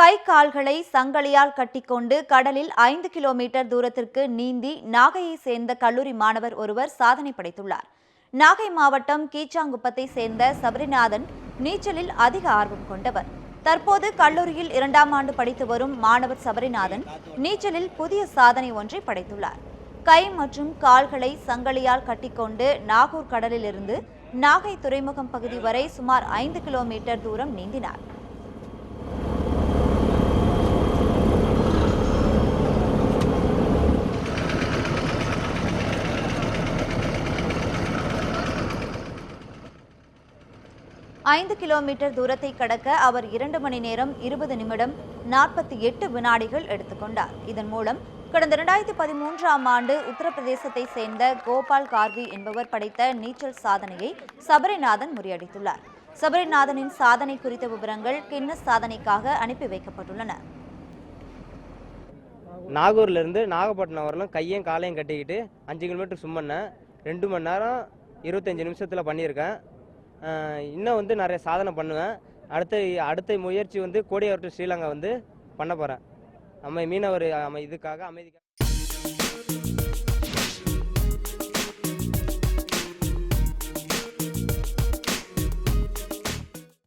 கை கால்களை சங்கலியால் கட்டிக்கொண்டு கடலில் ஐந்து கிலோமீட்டர் தூரத்திற்கு நீந்தி நாகையை சேர்ந்த கல்லூரி மாணவர் ஒருவர் சாதனை படைத்துள்ளார். நாகை மாவட்டம் கீச்சாங்குப்பத்தை சேர்ந்த சபரிநாதன் நீச்சலில் அதிக ஆர்வம் கொண்டவர். தற்போது கல்லூரியில் இரண்டாம் ஆண்டு படித்து வரும் மாணவர் சபரிநாதன் நீச்சலில் புதிய சாதனை ஒன்றை படைத்துள்ளார். கை மற்றும் கால்களை சங்கலியால் கட்டிக்கொண்டு நாகூர் கடலிலிருந்து நாகை துறைமுகம் பகுதி வரை சுமார் ஐந்து கிலோமீட்டர் தூரம் நீந்தினார். ஐந்து கிலோமீட்டர் தூரத்தை கடக்க அவர் இரண்டு மணி நேரம் இருபது நிமிடம் நாற்பத்தி எட்டு வினாடிகள் எடுத்துக்கொண்டார். இதன் மூலம் கடந்த இரண்டாயிரத்தி பதிமூன்றாம் ஆண்டு உத்தரப்பிரதேசத்தை சேர்ந்த கோபால் கார்வி என்பவர் படைத்த நீச்சல் சாதனையை சபரிநாதன் முறியடித்துள்ளார். சபரிநாதனின் சாதனை குறித்த விவரங்கள் கின்னஸ் சாதனைக்காக அனுப்பி வைக்கப்பட்டுள்ளன. நாகூர்லேருந்து நாகப்பட்டினம் வரலும் கையும் காலையும் கட்டிக்கிட்டு அஞ்சு கிலோமீட்டர் சும்மண்ணேன். ரெண்டு மணி நேரம் இருபத்தஞ்சி நிமிஷத்தில் பண்ணியிருக்கேன். இன்னும் வந்து நிறைய சாதனை பண்ணுவேன். அடுத்த அடுத்த முயற்சி வந்து கோடியார் ஸ்ரீலங்கா வந்து பண்ண போகிறேன் நம்ம மீனவர் இதுக்காக அமைதிக்காக